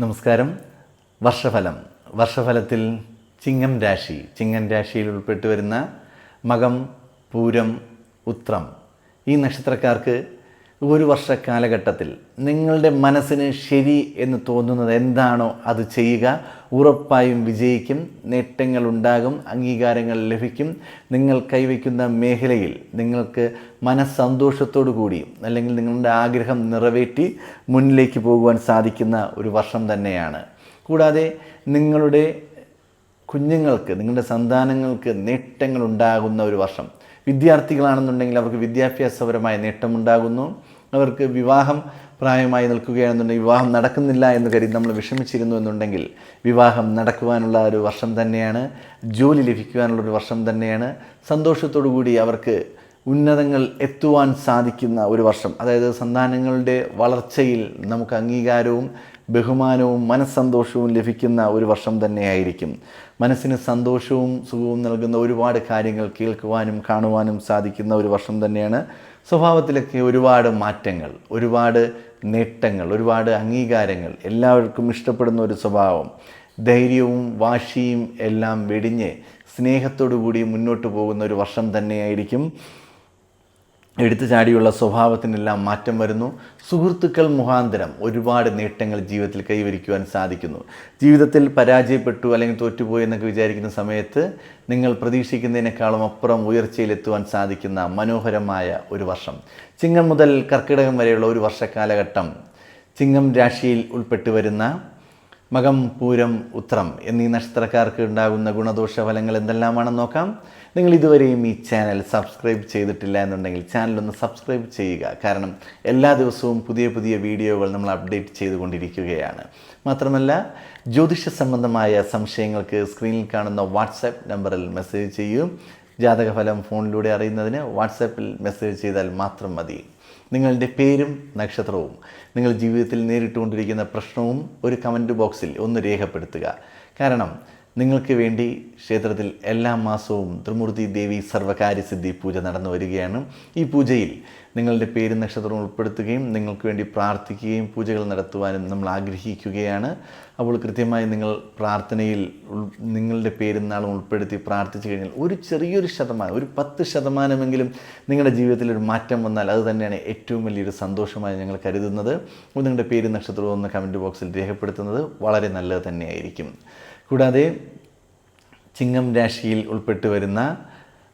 നമസ്കാരം. വർഷഫലം. വർഷഫലത്തിൽ ചിങ്ങം രാശി. ചിങ്ങം രാശിയിൽ ഉൾപ്പെട്ടു വരുന്ന മകം പൂരം ഉത്രം ഈ നക്ഷത്രക്കാർക്ക് ഒരു വർഷ കാലഘട്ടത്തിൽ നിങ്ങളുടെ മനസ്സിന് ശരി എന്ന് തോന്നുന്നത് എന്താണോ അത് ചെയ്യുക. ഉറപ്പായും വിജയിക്കും. നേട്ടങ്ങൾ ഉണ്ടാകും അംഗീകാരങ്ങൾ ലഭിക്കും. നിങ്ങൾ കൈവയ്ക്കുന്ന മേഖലയിൽ നിങ്ങൾക്ക് മനസ്സന്തോഷത്തോടു കൂടി അല്ലെങ്കിൽ നിങ്ങളുടെ ആഗ്രഹം നിറവേറ്റി മുന്നിലേക്ക് പോകുവാൻ സാധിക്കുന്ന ഒരു വർഷം തന്നെയാണ്. കൂടാതെ നിങ്ങളുടെ കുഞ്ഞുങ്ങൾക്ക് നിങ്ങളുടെ സന്താനങ്ങൾക്ക് നേട്ടങ്ങൾ ഉണ്ടാകുന്ന ഒരു വർഷം. വിദ്യാർത്ഥികളാണെന്നുണ്ടെങ്കിൽ അവർക്ക് വിദ്യാഭ്യാസപരമായ നേട്ടമുണ്ടാകുന്നു. അവർക്ക് വിവാഹം പ്രായമായി നിൽക്കുകയാണെന്നുണ്ടെങ്കിൽ വിവാഹം നടക്കുന്നില്ല എന്ന് കരുതി നമ്മൾ വിഷമിച്ചിരുന്നു എന്നുണ്ടെങ്കിൽ വിവാഹം നടക്കുവാനുള്ള ഒരു വർഷം തന്നെയാണ്. ജോലി ലഭിക്കുവാനുള്ള ഒരു വർഷം തന്നെയാണ്. സന്തോഷത്തോടു കൂടി അവർക്ക് ഉന്നതങ്ങൾ എത്തുവാൻ സാധിക്കുന്ന ഒരു വർഷം. അതായത് സന്താനങ്ങളുടെ വളർച്ചയിൽ നമുക്ക് അംഗീകാരവും ബഹുമാനവും മനസ്സന്തോഷവും ലഭിക്കുന്ന ഒരു വർഷം തന്നെയായിരിക്കും. മനസ്സിന് സന്തോഷവും സുഖവും നൽകുന്ന ഒരുപാട് കാര്യങ്ങൾ കേൾക്കുവാനും കാണുവാനും സാധിക്കുന്ന ഒരു വർഷം തന്നെയാണ്. സ്വഭാവത്തിലൊക്കെ ഒരുപാട് മാറ്റങ്ങൾ ഒരുപാട് നേട്ടങ്ങൾ ഒരുപാട് അംഗീകാരങ്ങൾ എല്ലാവർക്കും ഇഷ്ടപ്പെടുന്ന ഒരു സ്വഭാവം. ധൈര്യവും വാശിയും എല്ലാം വെടിഞ്ഞ് സ്നേഹത്തോടു കൂടി മുന്നോട്ട് പോകുന്ന ഒരു വർഷം തന്നെയായിരിക്കും. എടുത്തു ചാടിയുള്ള സ്വഭാവത്തിനെല്ലാം മാറ്റം വരുന്നു. സുഹൃത്തുക്കൾ മുഖാന്തരം ഒരുപാട് നേട്ടങ്ങൾ ജീവിതത്തിൽ കൈവരിക്കുവാൻ സാധിക്കുന്നു. ജീവിതത്തിൽ പരാജയപ്പെട്ടു അല്ലെങ്കിൽ തോറ്റുപോയി എന്നൊക്കെ വിചാരിക്കുന്ന സമയത്ത് നിങ്ങൾ പ്രതീക്ഷിക്കുന്നതിനേക്കാളും അപ്പുറം ഉയർച്ചയിലെത്തുവാൻ സാധിക്കുന്ന മനോഹരമായ ഒരു വർഷം. ചിങ്ങം മുതൽ കർക്കിടകം വരെയുള്ള ഒരു വർഷക്കാലഘട്ടം ചിങ്ങം രാശിയിൽ ഉൾപ്പെട്ടു വരുന്ന മകം പൂരം ഉത്രം എന്നീ നക്ഷത്രക്കാർക്ക് ഉണ്ടാകുന്ന ഗുണദോഷ ഫലങ്ങൾ എന്തെല്ലാമാണെന്ന് നോക്കാം. നിങ്ങൾ ഇതുവരെയും ഈ ചാനൽ സബ്സ്ക്രൈബ് ചെയ്തിട്ടില്ല എന്നുണ്ടെങ്കിൽ ചാനൽ ഒന്ന് സബ്സ്ക്രൈബ് ചെയ്യുക. കാരണം എല്ലാ ദിവസവും പുതിയ പുതിയ വീഡിയോകൾ നമ്മൾ അപ്ഡേറ്റ് ചെയ്തുകൊണ്ടിരിക്കുകയാണ്. മാത്രമല്ല ജ്യോതിഷ സംബന്ധമായ സംശയങ്ങൾക്ക് സ്ക്രീനിൽ കാണുന്ന വാട്സാപ്പ് നമ്പറിൽ മെസ്സേജ് ചെയ്യൂ. ജാതകഫലം ഫോണിലൂടെ അറിയുന്നതിന് വാട്സാപ്പിൽ മെസ്സേജ് ചെയ്താൽ മാത്രം മതി. നിങ്ങളുടെ പേരും നക്ഷത്രവും നിങ്ങൾ ജീവിതത്തിൽ നേരിട്ടുകൊണ്ടിരിക്കുന്ന പ്രശ്നവും ഒരു കമന്റ് ബോക്സിൽ ഒന്ന് രേഖപ്പെടുത്തുക. കാരണം നിങ്ങൾക്ക് വേണ്ടി ക്ഷേത്രത്തിൽ എല്ലാ മാസവും ത്രിമൂർത്തി ദേവി സർവകാര്യസിദ്ധി പൂജ നടന്നു വരികയാണ്. ഈ പൂജയിൽ നിങ്ങളുടെ പേരും നക്ഷത്രവും ഉൾപ്പെടുത്തുകയും നിങ്ങൾക്ക് വേണ്ടി പ്രാർത്ഥിക്കുകയും പൂജകൾ നടത്തുവാനും നമ്മൾ ആഗ്രഹിക്കുകയാണ്. അപ്പോൾ കൃത്യമായി നിങ്ങൾ പ്രാർത്ഥനയിൽ നിങ്ങളുടെ പേരും നാളും ഉൾപ്പെടുത്തി പ്രാർത്ഥിച്ചു കഴിഞ്ഞാൽ ഒരു ചെറിയൊരു ശതമാനം ഒരു പത്ത് ശതമാനമെങ്കിലും നിങ്ങളുടെ ജീവിതത്തിൽ ഒരു മാറ്റം വന്നാൽ അത് തന്നെയാണ് ഏറ്റവും വലിയൊരു സന്തോഷമായി ഞങ്ങൾ കരുതുന്നത്. നിങ്ങളുടെ പേരും നക്ഷത്രവും ഒന്ന് കമന്റ് ബോക്സിൽ രേഖപ്പെടുത്തുന്നത് വളരെ നല്ലത് തന്നെയായിരിക്കും. കൂടാതെ ചിങ്ങം രാശിയിൽ ഉൾപ്പെട്ടു വരുന്ന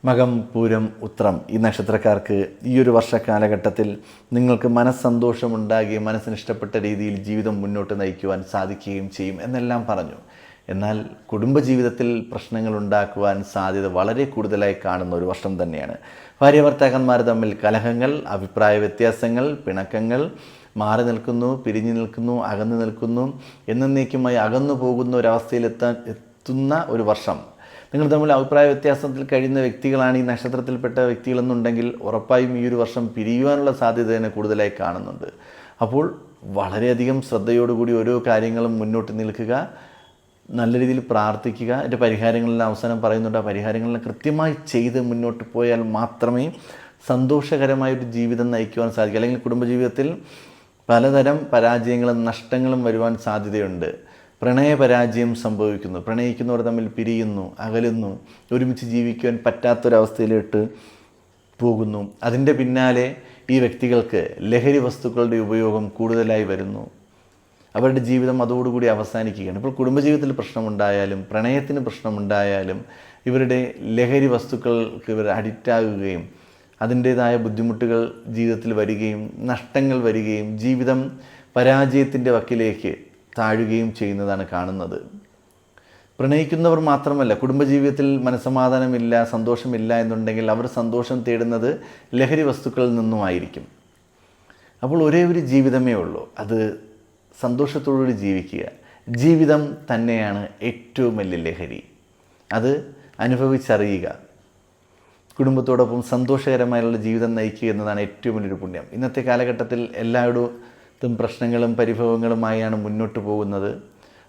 മകം പൂരം ഉത്രം ഈ നക്ഷത്രക്കാർക്ക് ഈ ഒരു വർഷ കാലഘട്ടത്തിൽ നിങ്ങൾക്ക് മനസ്സന്തോഷമുണ്ടാകുകയും മനസ്സിന് ഇഷ്ടപ്പെട്ട രീതിയിൽ ജീവിതം മുന്നോട്ട് നയിക്കുവാൻ സാധിക്കുകയും ചെയ്യും എന്നെല്ലാം പറഞ്ഞു. എന്നാൽ കുടുംബജീവിതത്തിൽ പ്രശ്നങ്ങൾ ഉണ്ടാക്കുവാൻ സാധ്യത വളരെ കൂടുതലായി കാണുന്ന ഒരു വർഷം തന്നെയാണ്. ഭാര്യ ഭർത്താക്കന്മാർ തമ്മിൽ കലഹങ്ങൾ അഭിപ്രായ വ്യത്യാസങ്ങൾ പിണക്കങ്ങൾ മാറി നിൽക്കുന്നു പിരിഞ്ഞു നിൽക്കുന്നു അകന്നു നിൽക്കുന്നു എന്നേക്കുമായി അകന്നു പോകുന്ന ഒരവസ്ഥയിലെത്താൻ എത്തുന്ന ഒരു വർഷം. നിങ്ങൾ തമ്മിൽ അഭിപ്രായ വ്യത്യാസത്തിൽ കഴിയുന്ന വ്യക്തികളാണ് ഈ നക്ഷത്രത്തിൽപ്പെട്ട വ്യക്തികളെന്നുണ്ടെങ്കിൽ ഉറപ്പായും ഈ ഒരു വർഷം പിരിയുവാനുള്ള സാധ്യത തന്നെ കൂടുതലായി കാണുന്നുണ്ട്. അപ്പോൾ വളരെയധികം ശ്രദ്ധയോടുകൂടി ഓരോ കാര്യങ്ങളും മുന്നോട്ട് നിൽക്കുക നല്ല രീതിയിൽ പ്രാർത്ഥിക്കുക. എന്റെ പരിഹാരങ്ങളിലെ അവസാനം പറയുന്നുണ്ട്. ആ പരിഹാരങ്ങളെല്ലാം കൃത്യമായി ചെയ്ത് മുന്നോട്ട് പോയാൽ മാത്രമേ സന്തോഷകരമായൊരു ജീവിതം നയിക്കുവാൻ സാധിക്കൂ. അല്ലെങ്കിൽ കുടുംബജീവിതത്തിൽ പലതരം പരാജയങ്ങളും നഷ്ടങ്ങളും വരുവാൻ സാധ്യതയുണ്ട്. പ്രണയപരാജയം സംഭവിക്കുന്നു. പ്രണയിക്കുന്നവർ തമ്മിൽ പിരിയുന്നു അകലുന്നു ഒരുമിച്ച് ജീവിക്കുവാൻ പറ്റാത്തൊരവസ്ഥയിലോട്ട് പോകുന്നു. അതിന്റെ പിന്നാലെ ഈ വ്യക്തികൾക്ക് ലഹരി വസ്തുക്കളുടെ ഉപയോഗം കൂടുതലായി വരുന്നു. അവരുടെ ജീവിതം അതോടുകൂടി അവസാനിക്കുകയാണ്. ഇപ്പോൾ കുടുംബജീവിതത്തിൽ പ്രശ്നമുണ്ടായാലും പ്രണയത്തിന് പ്രശ്നമുണ്ടായാലും ഇവരുടെ ലഹരി വസ്തുക്കൾക്ക് ഇവർ അഡിക്റ്റാകുകയും അതിന്റേതായ ബുദ്ധിമുട്ടുകൾ ജീവിതത്തിൽ വരികയും നഷ്ടങ്ങൾ വരികയും ജീവിതം പരാജയത്തിന്റെ വക്കിലേക്ക് താഴുകയും ചെയ്യുന്നതാണ് കാണുന്നത്. പ്രണയിക്കുന്നവർ മാത്രമല്ല കുടുംബജീവിതത്തിൽ മനസ്സമാധാനമില്ല സന്തോഷമില്ല എന്നുണ്ടെങ്കിൽ അവർ സന്തോഷം തേടുന്നത് ലഹരി വസ്തുക്കളിൽ നിന്നുമായിരിക്കും. അപ്പോൾ ഒരേ ഒരു ജീവിതമേ ഉള്ളൂ. അത് സന്തോഷത്തോടുകൂടി ജീവിക്കുക. ജീവിതം തന്നെയാണ് ഏറ്റവും വലിയ ലഹരി. അത് അനുഭവിച്ചറിയുക. കുടുംബത്തോടൊപ്പം സന്തോഷകരമായുള്ള ജീവിതം നയിക്കുക എന്നതാണ് ഏറ്റവും വലിയൊരു പുണ്യം. ഇന്നത്തെ കാലഘട്ടത്തിൽ എല്ലായിടത്തും പ്രശ്നങ്ങളും പരിഭവങ്ങളുമായാണ് മുന്നോട്ട് പോകുന്നത്.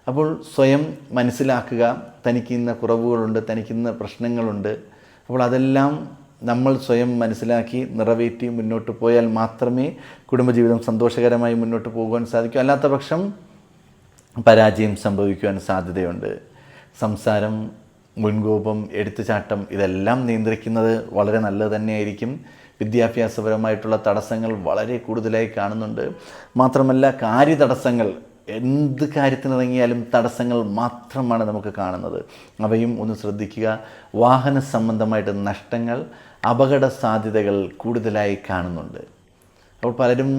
അപ്പോൾ സ്വയം മനസ്സിലാക്കുക തനിക്ക് ഇന്ന കുറവുകളുണ്ട് തനിക്ക് ഇന്ന പ്രശ്നങ്ങളുണ്ട്. അപ്പോൾ അതെല്ലാം നമ്മൾ സ്വയം മനസ്സിലാക്കി നിറവേറ്റി മുന്നോട്ട് പോയാൽ മാത്രമേ കുടുംബജീവിതം സന്തോഷകരമായി മുന്നോട്ട് പോകുവാൻ സാധിക്കൂ. അല്ലാത്ത പക്ഷം പരാജയം സംഭവിക്കുവാൻ സാധ്യതയുണ്ട്. സംസാരം മുൻകോപം എടുത്തുചാട്ടം ഇതെല്ലാം നിയന്ത്രിക്കുന്നത് വളരെ നല്ലത് തന്നെയായിരിക്കും. വിദ്യാഭ്യാസപരമായിട്ടുള്ള തടസ്സങ്ങൾ വളരെ കൂടുതലായി കാണുന്നുണ്ട്. മാത്രമല്ല കാര്യതടസ്സങ്ങൾ എന്ത് കാര്യത്തിനിറങ്ങിയാലും തടസ്സങ്ങൾ മാത്രമാണ് നമുക്ക് കാണുന്നത്. അവയും ഒന്ന് ശ്രദ്ധിക്കുക. വാഹന സംബന്ധമായിട്ട് നഷ്ടങ്ങൾ അപകട സാധ്യതകൾ കൂടുതലായി കാണുന്നുണ്ട്. അപ്പോൾ പലരും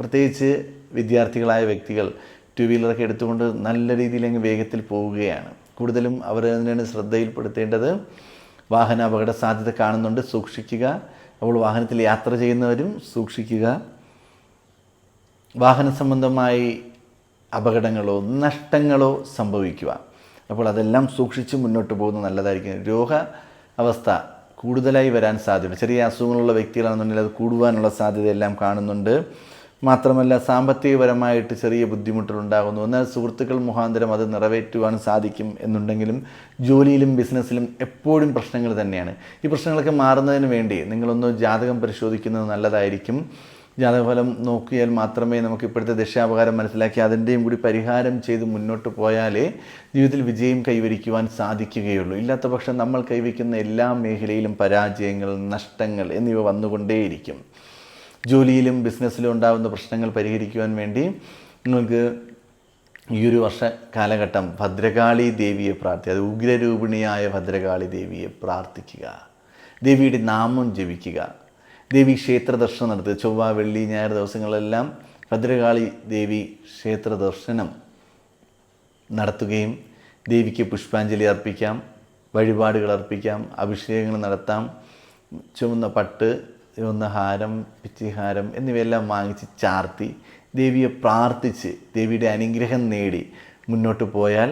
പ്രത്യേകിച്ച് വിദ്യാർത്ഥികളായ വ്യക്തികൾ ടു വീലറൊക്കെ എടുത്തുകൊണ്ട് നല്ല രീതിയിൽ അങ്ങ് വേഗത്തിൽ പോവുകയാണ്. കൂടുതലും അവർ തന്നെയാണ് ശ്രദ്ധയിൽപ്പെടുത്തേണ്ടത്. വാഹന അപകട സാധ്യത കാണുന്നുണ്ട്. സൂക്ഷിക്കുക. അപ്പോൾ വാഹനത്തിൽ യാത്ര ചെയ്യുന്നവരും സൂക്ഷിക്കുക. വാഹന സംബന്ധമായി അപകടങ്ങളോ നഷ്ടങ്ങളോ സംഭവിക്കുക. അപ്പോൾ അതെല്ലാം സൂക്ഷിച്ച് മുന്നോട്ട് പോകുന്നത് നല്ലതായിരിക്കും. രോഗ അവസ്ഥ കൂടുതലായി വരാൻ സാധ്യത. ചെറിയ അസുഖങ്ങളുള്ള വ്യക്തികളാണെന്നുണ്ടെങ്കിൽ അത് കൂടുവാനുള്ള സാധ്യതയെല്ലാം കാണുന്നുണ്ട്. മാത്രമല്ല സാമ്പത്തികപരമായിട്ട് ചെറിയ ബുദ്ധിമുട്ടുകൾ ഉണ്ടാകുന്നു എന്നാൽ സുഹൃത്തുക്കൾ മുഖാന്തരം അത് നിറവേറ്റുവാൻ സാധിക്കും എന്നുണ്ടെങ്കിലും ജോലിയിലും ബിസിനസ്സിലും എപ്പോഴും പ്രശ്നങ്ങൾ തന്നെയാണ്. ഈ പ്രശ്നങ്ങളൊക്കെ മാറുന്നതിന് വേണ്ടി നിങ്ങളൊന്ന് ജാതകം പരിശോധിക്കുന്നത് നല്ലതായിരിക്കും. ജാതകഫലം നോക്കിയാൽ മാത്രമേ നമുക്ക് ഇപ്പോഴത്തെ ദശാപകാരം മനസ്സിലാക്കി അതിന്റെയും കൂടി പരിഹാരം ചെയ്ത് മുന്നോട്ട് പോയാലേ ജീവിതത്തിൽ വിജയം കൈവരിക്കുവാൻ സാധിക്കുകയുള്ളൂ. ഇല്ലാത്ത പക്ഷം നമ്മൾ കൈവയ്ക്കുന്ന എല്ലാ മേഖലയിലും പരാജയങ്ങൾ നഷ്ടങ്ങൾ എന്നിവ വന്നുകൊണ്ടേയിരിക്കും. ജോലിയിലും ബിസിനസ്സിലും ഉണ്ടാകുന്ന പ്രശ്നങ്ങൾ പരിഹരിക്കുവാൻ വേണ്ടി നിങ്ങൾക്ക് ഈ ഒരു വർഷ കാലഘട്ടം ഭദ്രകാളി ദേവിയെ പ്രാർത്ഥിക്കുക. അത് ഉഗ്രരൂപിണിയായ ഭദ്രകാളി ദേവിയെ പ്രാർത്ഥിക്കുക. ദേവിയുടെ നാമം ജപിക്കുക. ദേവി ക്ഷേത്ര ദർശനം നടത്തുക. ചൊവ്വ വെള്ളി ഞായർ ദിവസങ്ങളെല്ലാം ഭദ്രകാളി ദേവി ക്ഷേത്ര ദർശനം നടത്തുകയും ദേവിക്ക് പുഷ്പാഞ്ജലി അർപ്പിക്കാം. വഴിപാടുകൾ അർപ്പിക്കാം. അഭിഷേകങ്ങൾ നടത്താം. ചുവന്ന പട്ട് ചുവന്ന ഹാരം പിച്ചിഹാരം എന്നിവയെല്ലാം വാങ്ങിച്ച് ചാർത്തി ദേവിയെ പ്രാർത്ഥിച്ച് ദേവിയുടെ അനുഗ്രഹം നേടി മുന്നോട്ട് പോയാൽ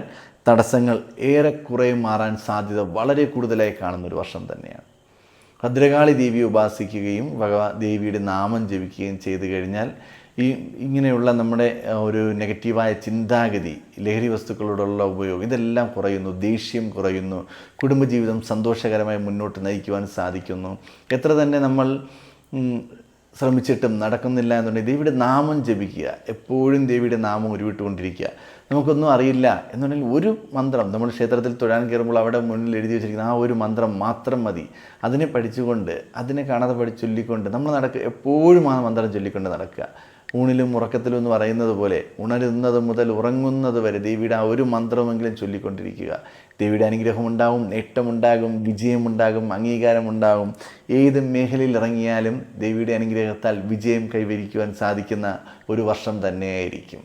തടസ്സങ്ങൾ ഏറെക്കുറെ മാറാൻ സാധ്യത വളരെ കൂടുതലായി കാണുന്നൊരു വർഷം തന്നെയാണ്. ഭദ്രകാളി ദേവിയെ ഉപാസിക്കുകയും ഭഗവാ ദേവിയുടെ നാമം ജപിക്കുകയും ചെയ്തു കഴിഞ്ഞാൽ ഈ ഇങ്ങനെയുള്ള നമ്മുടെ ഒരു നെഗറ്റീവായ ചിന്താഗതി ലഹരി വസ്തുക്കളോടുള്ള ഉപയോഗം ഇതെല്ലാം കുറയുന്നു ദേഷ്യം കുറയുന്നു കുടുംബജീവിതം സന്തോഷകരമായി മുന്നോട്ട് നയിക്കുവാൻ സാധിക്കുന്നു. എത്ര തന്നെ നമ്മൾ ശ്രമിച്ചിട്ടും നടക്കുന്നില്ല എന്നുണ്ടെങ്കിൽ ദേവിയുടെ നാമം ജപിക്കുക എപ്പോഴും ദേവിയുടെ നാമം ഉരുവിട്ടുകൊണ്ടിരിക്കുക. നമുക്കൊന്നും അറിയില്ല എന്നുണ്ടെങ്കിൽ ഒരു മന്ത്രം നമ്മൾ ക്ഷേത്രത്തിൽ തൊഴാൻ കയറുമ്പോൾ അവിടെ മുന്നിൽ എഴുതി വെച്ചിരിക്കുന്ന ആ ഒരു മന്ത്രം മാത്രം മതി. അതിനെ പഠിച്ചുകൊണ്ട് അതിനെ കാണാതെ പഠിച്ച് ചൊല്ലിക്കൊണ്ട് നമ്മൾ നടക്കുക എപ്പോഴും ആ മന്ത്രം ചൊല്ലിക്കൊണ്ട് നടക്കുക. ഊണിലും ഉറക്കത്തിലും എന്ന് പറയുന്നത് പോലെ ഉണരുന്നത് മുതൽ ഉറങ്ങുന്നത് വരെ ദേവിയുടെ ആ ഒരു മന്ത്രമെങ്കിലും ചൊല്ലിക്കൊണ്ടിരിക്കുക. ദേവിയുടെ അനുഗ്രഹം ഉണ്ടാകും നേട്ടമുണ്ടാകും വിജയമുണ്ടാകും അംഗീകാരമുണ്ടാകും. ഏത് മേഖലയിൽ ഇറങ്ങിയാലും ദേവിയുടെ അനുഗ്രഹത്താൽ വിജയം കൈവരിക്കുവാൻ സാധിക്കുന്ന ഒരു വർഷം തന്നെയായിരിക്കും.